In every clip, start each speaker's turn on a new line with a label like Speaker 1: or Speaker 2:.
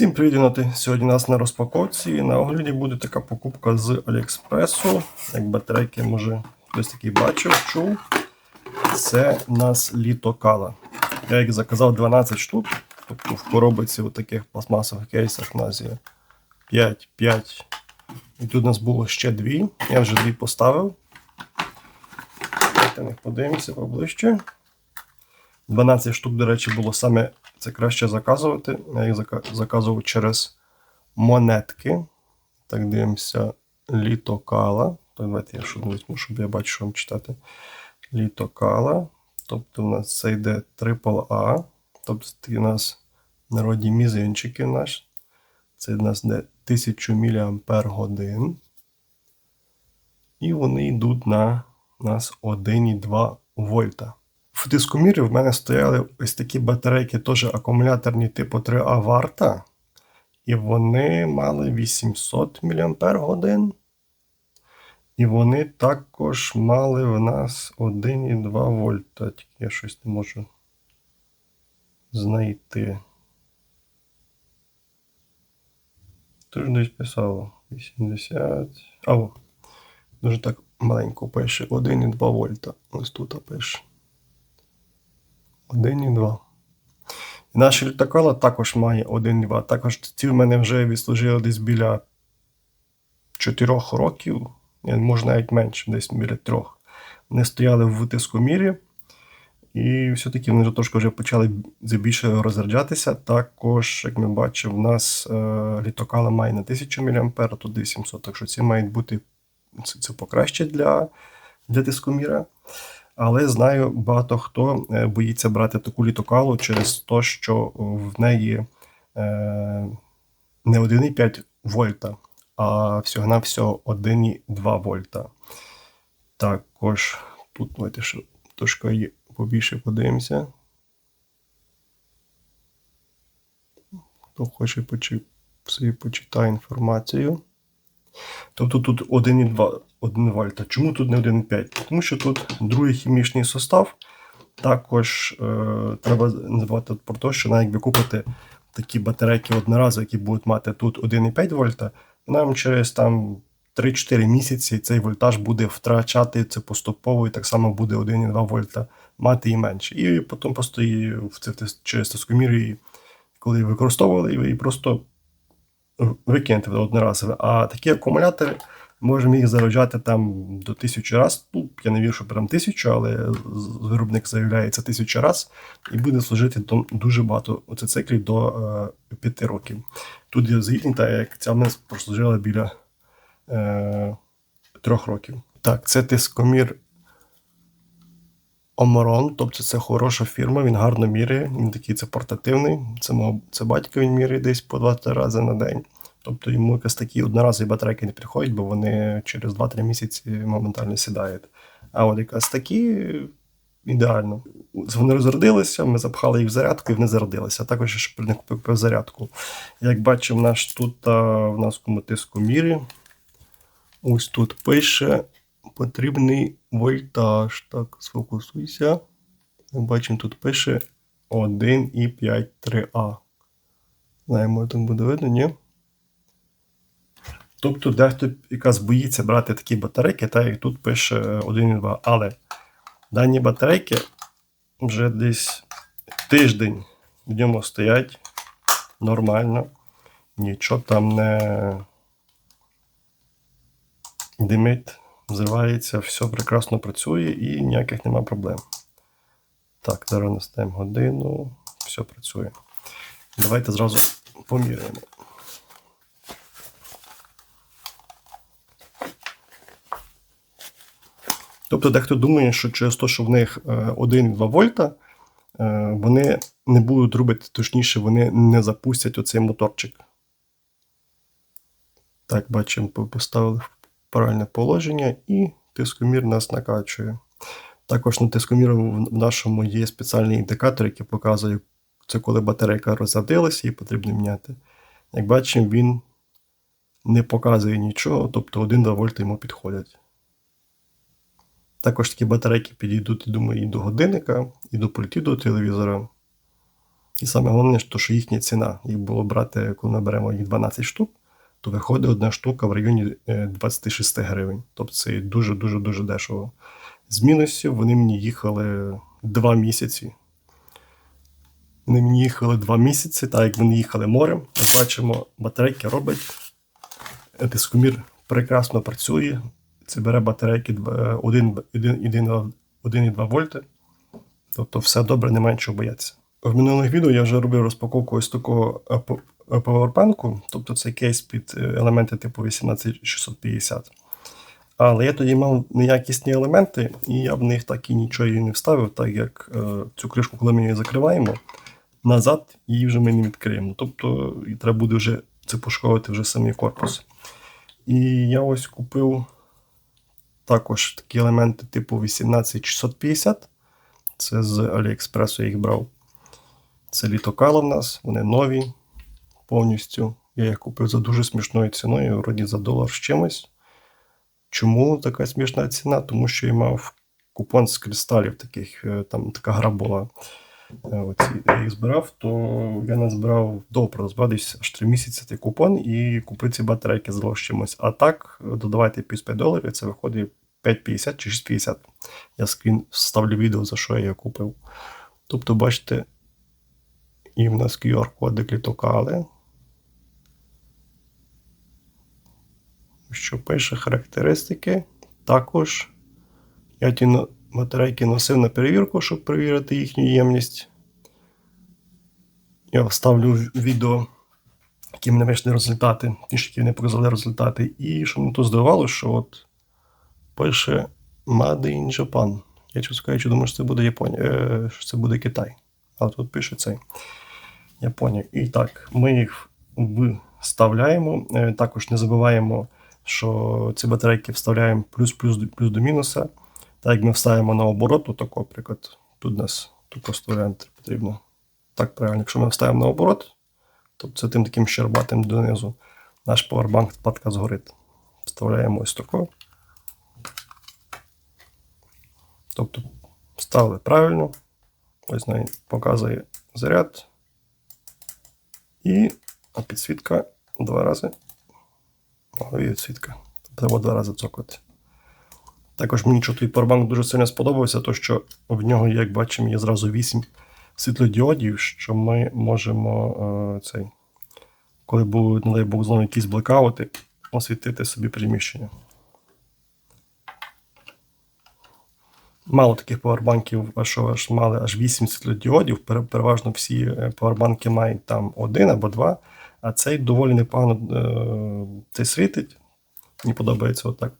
Speaker 1: Всім привіт! Сьогодні у нас на розпаковці на огляді буде така покупка з Аліекспресу. Як батарейки, може, хтось такий бачив, чув. Це у нас літокала. Я їх заказав 12 штук. Тобто в коробиці у таких пластмасових кейсах у нас є 5, 5. І тут у нас було ще дві. Я вже дві поставив. Давайте них подивимося поближче. 12 штук, до речі, було саме це краще заказувати. Я їх заказував через монетки. Так, дивимося. Літокала. Так, давайте я що візьму, щоб я бачив, що вам читати. Літокала. Тобто у нас це йде AAA. Тобто це у нас народні мізинчики наш. Це у нас йде 1000 мАч. І вони йдуть на нас 1,2 вольта. В дискомірі в мене стояли ось такі батарейки, теж акумуляторні типу 3А варта. І вони мали 800 мАч. І вони також мали в нас 1,2 вольта. Тільки я щось не можу знайти. Тож десь писало 80. А, дуже так маленько пише. 1,2 вольта. Ось тут пише. 1,2. І наша літакала також має 1,2. Також ці в мене вже відслужили десь біля 4 років, Ні, може навіть менше, десь біля 3. Вони стояли в тискомірі. І все-таки вони трошки вже почали більше розряджатися. Також, як ми бачимо, в нас е, літокала має на 1000 мА, тут 800. Так що ці мають бути це, це покраще для, для дискоміра. Але знаю, багато хто е, боїться брати таку літокалу через те, що в неї е, не 1,5 вольта, а всього-навсього 1,2 вольта. Також тут давайте ще трошки побільше подивимося. Хто хоче собі почитає інформацію. Тобто тут 1,2 1 вольта. Чому тут не 1,5? Тому що тут другий хімічний состав. Також е, треба називати про те, що навіть купити такі батарейки одноразові, які будуть мати тут 1,5 вольта, нам через там 3-4 місяці цей вольтаж буде втрачати це поступово, і так само буде 1,2 вольта мати і менше. І потім просто в це через тискомір, коли використовували, і просто викинути одноразове. А такі акумулятори можемо їх заряджати там до тисячі раз. Ну, я не вірю, що прям тисячу, але виробник заявляє це тисячу раз і буде служити до дуже багато оце циклів до е, 5 років. Тут є згідні, як ця в нас прослужила біля е, 3 років. Так, це тискомір Оморон, тобто це хороша фірма, він гарно міряє, він такий це портативний. Це це батько він міряє десь по 20 рази на день. Тобто йому якось такі одноразові батарейки не приходять, бо вони через 2-3 місяці моментально сідають. А от якраз такі ідеально. Вони розрядилися, ми запхали їх в зарядку і вони зарядилися. А також ще при них купив зарядку. Як бачимо, наш тут в нас кому тиску мірі. Ось тут пише потрібний вольтаж. Так, сфокусуйся. Ми бачимо, тут пише 1,53А. Знаємо, тут буде видно, ні? Тобто дехто якраз боїться брати такі батарейки, так як тут пише 1,2. Але дані батарейки вже десь тиждень в ньому стоять нормально. Нічого там не димить, взривається, все прекрасно працює і ніяких нема проблем. Так, зараз наставимо годину, все працює. Давайте зразу поміряємо. Тобто дехто думає, що через те, що в них 1,2 вольта, е, вони не будуть робити, точніше, вони не запустять оцей моторчик. Так, бачимо, поставили в правильне положення і тискомір нас накачує. Також на тискоміру в нашому є спеціальний індикатор, який показує, це коли батарейка розрядилася і потрібно міняти. Як бачимо, він не показує нічого, тобто 1-2 вольта йому підходять. Також такі батарейки підійдуть, думаю, і до годинника, і до пультів до телевізора. І саме головне, що їхня ціна. Їх було брати, коли ми беремо їх 12 штук, то виходить одна штука в районі е, 26 гривень. Тобто це дуже-дуже дуже дешево. З мінусів вони мені їхали 2 місяці. Вони мені їхали 2 місяці, так як вони їхали морем. Бачимо, батарейки робить. Дискомір прекрасно працює. Це бере батарейки 1,2 вольти. Тобто все добре, немає чого боятися. В минулих відео я вже робив розпаковку ось такого е, е, павербанку, тобто це кейс під е, елементи типу 18650. Але я тоді мав неякісні елементи, і я в них так і нічого не вставив, так як е, цю кришку, коли ми її закриваємо, назад її вже ми не відкриємо. Тобто і треба буде вже це пошковувати вже самий корпус. І я ось купив також такі елементи типу 18650. Це з Аліекспресу я їх брав. Це літокало в нас, вони нові повністю. Я їх купив за дуже смішною ціною, вроді за долар з чимось. Чому така смішна ціна? Тому що я мав купон з кристалів таких, е, там така гра була. Е, Оці, я їх збирав, то я назбирав добре, збирав десь аж 3 місяці цей купон і купив ці батарейки з чимось. А так, додавайте 55 доларів, це виходить 5,50 чи 6,50. Я скрін вставлю відео, за що я її купив. Тобто, бачите, і в нас QR-кодик літокали. Що пише характеристики. Також я ті батарейки носив на перевірку, щоб перевірити їхню ємність. Я вставлю відео, які мене вийшли результати, ті, які не показали результати. І що мене тут здивувало, що от пише Made in Japan. Я чесно кажучи, думаю, що це буде Японія, е, що це буде Китай. Але тут пише цей Японія. І так, ми їх вставляємо. Е, Також не забуваємо, що ці батарейки вставляємо плюс-плюс плюс до мінуса. Так як ми вставимо на оборот, то тако, наприклад, тут у нас тут просто потрібно. Так правильно, якщо ми вставимо на оборот, то це тим таким щербатим донизу, наш поwerbank платка згорить. Вставляємо ось тако. Тобто вставили правильно. Ось навіть показує заряд. І підсвітка два рази. І підсвітка. Треба два рази цокати. Також мені що той дуже сильно сподобався, то що в нього, як бачимо, є зразу 8 світлодіодів, що ми можемо е, цей, коли будуть, не дай Бог, знову якісь блекаути, освітити собі приміщення. Мало таких павербанків, що аж мали аж 8 світлодіодів. Переважно всі павербанки мають там один або два, а цей доволі непогано е, цей світить. Мені подобається отак.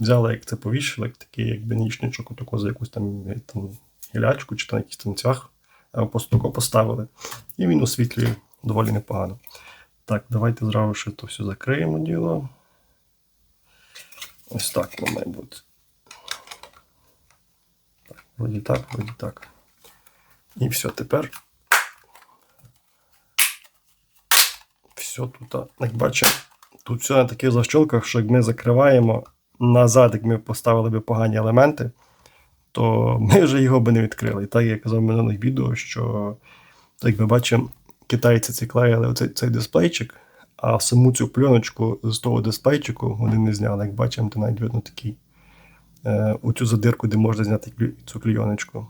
Speaker 1: Взяли, як це повішали, як такий якби нічничок, отако за якусь там, е, там гілячку чи там якийсь там цвях, а просто поставили. І він освітлює доволі непогано. Так, давайте зразу ще то все закриємо діло. Ось так воно має бути. Так, вроді так, вроді так. І все, тепер. Все тут, як бачимо, тут все на таких защолках, що як ми закриваємо назад, як ми поставили би погані елементи, то ми вже його би не відкрили. І так я казав в минулих відео, що, як ми бачимо, китайці ці оцей цей дисплейчик, а саму цю пленочку з того дисплейчику вони не зняли. Як бачимо, то навіть видно такий е, оцю задирку, де можна зняти цю клейоночку.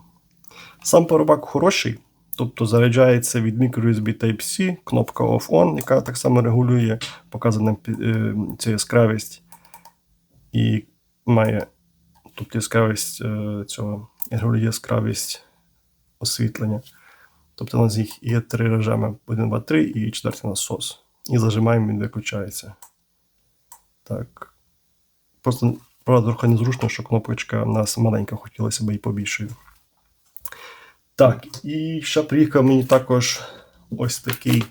Speaker 1: Сам парубак хороший, тобто заряджається від microUSB Type-C, кнопка Off-On, яка так само регулює показана е, цю яскравість і має тобто яскравість е, цього регулює яскравість освітлення. Тобто у нас їх є три режими: 1, 2, 3 і четвертий насос. І зажимаємо, він виключається. Так. Просто правда трохи незручно, що кнопочка в нас маленька, хотілося б і побільшою. Так, і ще приїхав мені також ось такий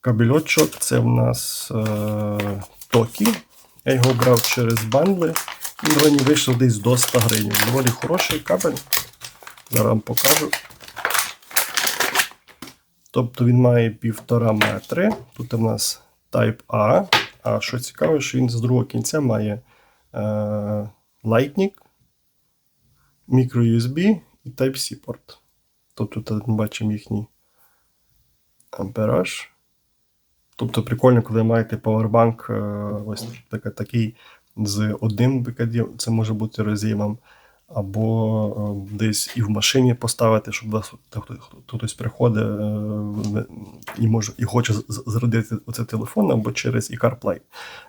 Speaker 1: кабельочок. Це в нас е, Токі. Я його брав через бандли. І мені вийшов десь до 100 гривень. Доволі хороший кабель. Зараз вам покажу. Тобто він має півтора метри. Тут у нас Type A. А що цікаво, що він з другого кінця має е, Lightning, microUSB і Type-C порт. Тобто тут ми бачимо їхній ампераж. Тобто прикольно, коли маєте павербанк е, ось така- такий з одним викидів, це може бути роз'ємом, або е, десь і в машині поставити, щоб хтось приходить е, і може і хоче зарядити оцей телефон або через і CarPlay.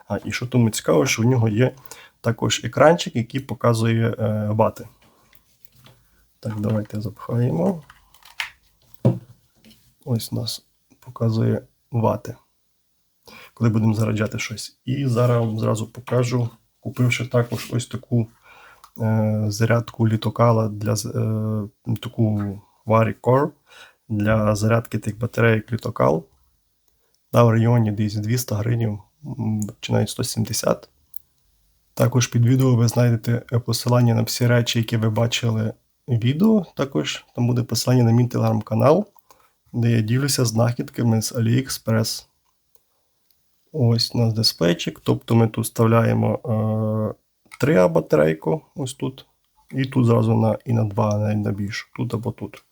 Speaker 1: А і що тому цікаво, що в нього є також екранчик, який показує вати. Так, давайте запхаємо. Ось у нас показує вати коли будемо заряджати щось. І зараз вам зразу покажу, купивши також ось таку е, зарядку літокала для е, таку Core для зарядки тих батарейок літокал. На в районі десь 200 гривень, чи навіть 170. Також під відео ви знайдете посилання на всі речі, які ви бачили відео. Також там буде посилання на мій телеграм-канал, де я ділюся знахідками з AliExpress. Ось у нас дисплейчик. Тобто ми тут вставляємо е, 3А батарейку, ось тут. І тут зразу на, і на 2, навіть на більше, тут або тут.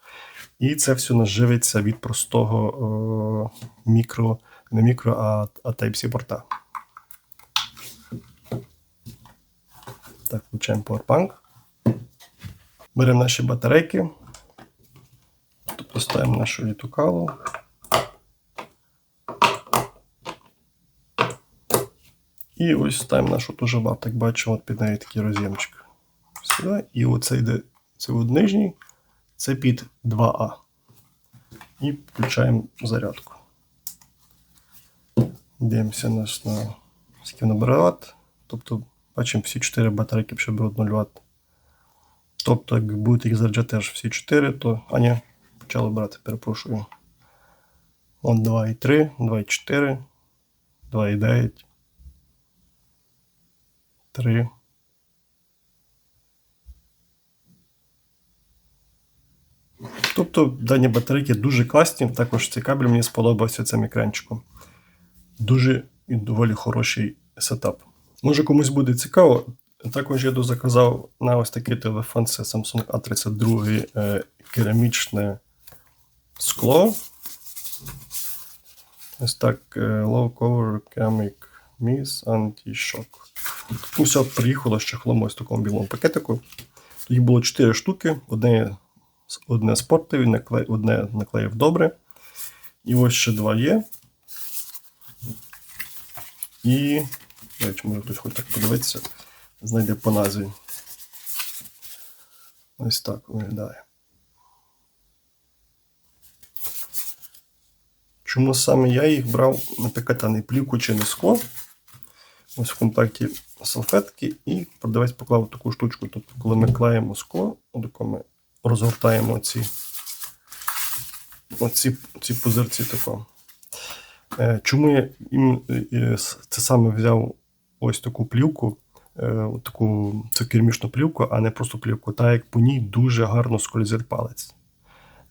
Speaker 1: І це все у нас живиться від простого е, мікро, не мікро, а, а Type-C порта. Так, включаємо Powerbank. Беремо наші батарейки. Тобто ставимо нашу літукалу. І ось ставимо нашу теж ват, як бачимо, під неї такий роз'ємчик. Сюди. І оце йде це от нижній, це під 2А. І включаємо зарядку. Дивимося наш на скільки ватт. Тобто, бачимо всі 4 батарейки ще беруть 0 Вт. Тобто, як будете їх заряджати аж всі 4, то. А ні, почали брати, перепрошую. От 2,3, 2,4, 2,9. 3. Тобто дані батарейки дуже класні. Також цей кабель мені сподобався цим екранчиком. Дуже і доволі хороший сетап. Може комусь буде цікаво. Також я дозаказав на ось такий телефон. Це Samsung A32 е, керамічне скло. Ось так. Low Cover Ceramic Miss Anti-Shock. Все приїхало з чехлом ось такому білому пакетику. Їх було 4 штуки. Одне, одне спортові, накле, одне наклеїв добре. І ось ще два є. І. До може хтось хоче так подивитися, знайде по назві. Ось так виглядає. Чому саме я їх брав на таке плівку чи не скло? Ось в комплекті салфетки і продавець поклав таку штучку. Тобто, коли ми клеїмо скло, отако ми розгортаємо ці, оці, ці пузирці тако. Е, Чому я е, це саме взяв ось таку плівку, е, таку це кермічну плівку, а не просто плівку, так як по ній дуже гарно скользить палець.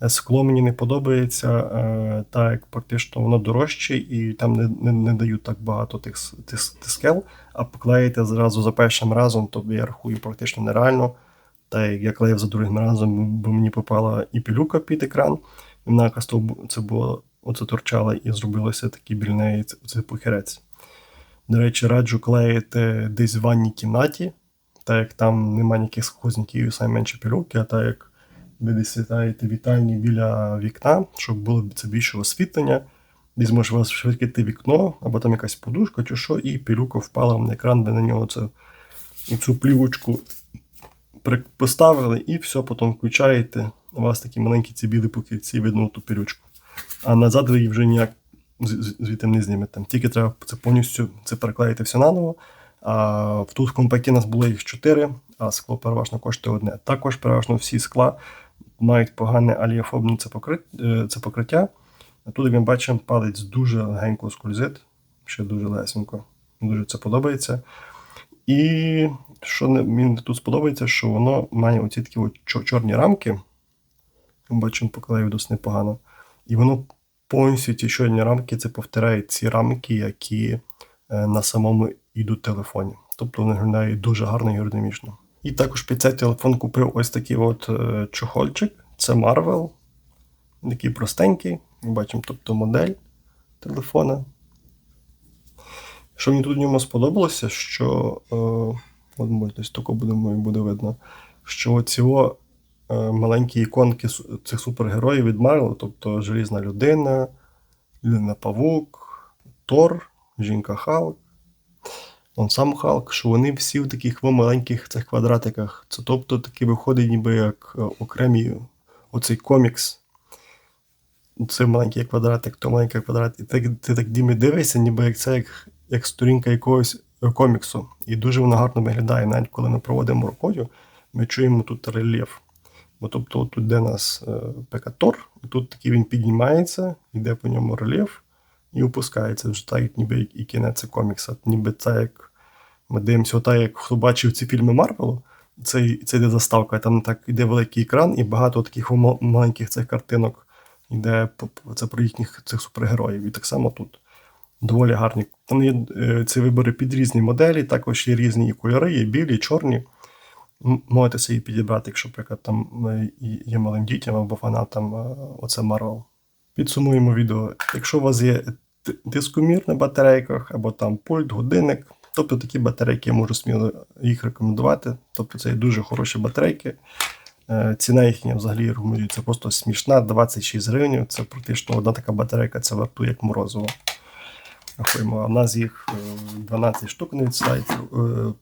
Speaker 1: Скло мені не подобається, е, так як практично воно дорожче і там не, не, не дають так багато тих, скел, а поклеїти зразу за першим разом, то я рахую практично нереально. Та як я клеїв за другим разом, бо мені попала і пілюка під екран, і вона якось то це було оце торчала і зробилося такий біля неї ц- цей похирець. До речі, раджу клеїти десь в ванній кімнаті, так як там немає ніяких сквозняків, і найменше пілюки, а так як ви десь сідаєте вітальні біля вікна, щоб було це більше освітлення. Десь може у вас відкрити вікно, або там якась подушка чи що, і пілюка впала на екран, ви на нього це, цю плівочку поставили, і все, потім включаєте. У вас такі маленькі ці білі покільці, видно ту пілючку. А назад ви її вже ніяк звідти не знімете. Тільки треба це повністю це переклеїти все наново. А в тут в комплекті у нас було їх 4, а скло переважно коштує одне. Також переважно всі скла мають погане аліофобне це, е, покриття. А як ми бачимо, палець дуже легенько скользить, ще дуже лесенько. Дуже це подобається. І що мені тут сподобається, що воно має оці такі чорні рамки. Ми бачимо, поклеїв досить непогано. І воно повністю ці чорні рамки це повторяє ці рамки, які е, на самому йдуть телефоні. Тобто вони виглядають дуже гарно і аеродинамічно. І також під цей телефон купив ось такий от е, чохольчик. Це Marvel. Такий простенький. Ми бачимо, тобто модель телефона. Що мені тут в ньому сподобалося, що е, от може, десь тако буде, буде видно, що ці е, маленькі іконки цих супергероїв від Марвел, тобто Желізна людина, Людина Павук, Тор, Жінка Халк, он сам Халк, що вони всі в таких маленьких цих квадратиках. Це тобто таки виходить ніби як е, окремі оцей комікс. Це маленький квадратик, то маленький квадрат. І так, ти так діми дивишся, ніби як це як, як сторінка якогось е, коміксу. І дуже воно гарно виглядає. Навіть коли ми проводимо рукою, ми чуємо тут рельєф. Бо тобто тут де нас е, пекатор, і тут такий він піднімається, йде по ньому рельєф і опускається. Вже так, ніби і кінець комікса. Ніби це як ми дивимося, отак, як хто бачив ці фільми Марвелу, це, це йде заставка, там так йде великий екран і багато таких маленьких цих картинок йде це про їхніх цих супергероїв. І так само тут. Доволі гарні. Там є е, ці вибори під різні моделі, також є різні і кольори, є білі, чорні. М- Можете собі підібрати, якщо, наприклад, там е, є малим дітям або фанатам е, оце Marvel. Підсумуємо відео. Якщо у вас є дискомір на батарейках, або там пульт, годинник, тобто такі батарейки я можу сміло їх рекомендувати. Тобто це дуже хороші батарейки. Е, Ціна їхня взагалі рекомендується просто смішна, 26 гривень. Це практично одна така батарейка, це вартує як морозиво. В нас їх е, 12 штук на сайті. Е,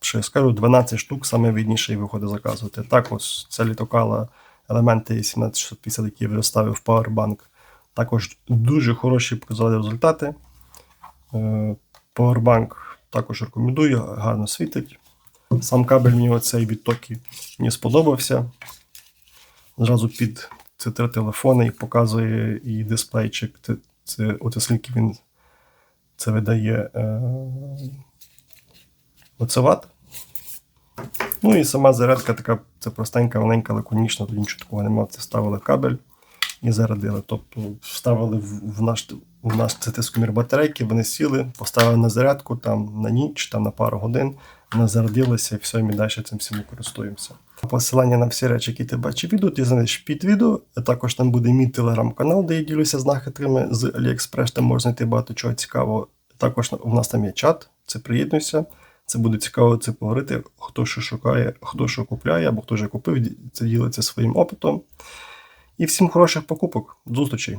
Speaker 1: Що скажу, 12 штук саме відніше виходить заказувати. Також це літокала елементи 17650, які я вставив в Powerbank. Також дуже хороші показали результати. Е, Powerbank також рекомендую, гарно світить. Сам кабель мені оцей відтоки мені сподобався. Зразу під ці три телефони і показує і дисплейчик. Це, це, от скільки він це видає е, оце ват. Ну і сама зарядка така, це простенька, маленька, лаконічна, тут нічого такого немає. Це вставили кабель і зарядили. Тобто вставили в, наш в наш це тискомір батарейки, вони сіли, поставили на зарядку там на ніч, там на пару годин, вони зарядилися і все, і ми далі цим всім користуємося. Посилання на всі речі, які ти бачив відео, ти знайдеш під відео. Також там буде мій телеграм-канал, де я ділюся знахідками з AliExpress, там можна знайти багато чого цікавого. Також у нас там є чат, це приєднуйся. Це буде цікаво це поговорити, хто що шукає, хто що купляє, або хто вже купив, це ділиться своїм опитом. І всім хороших покупок. Зустрічей!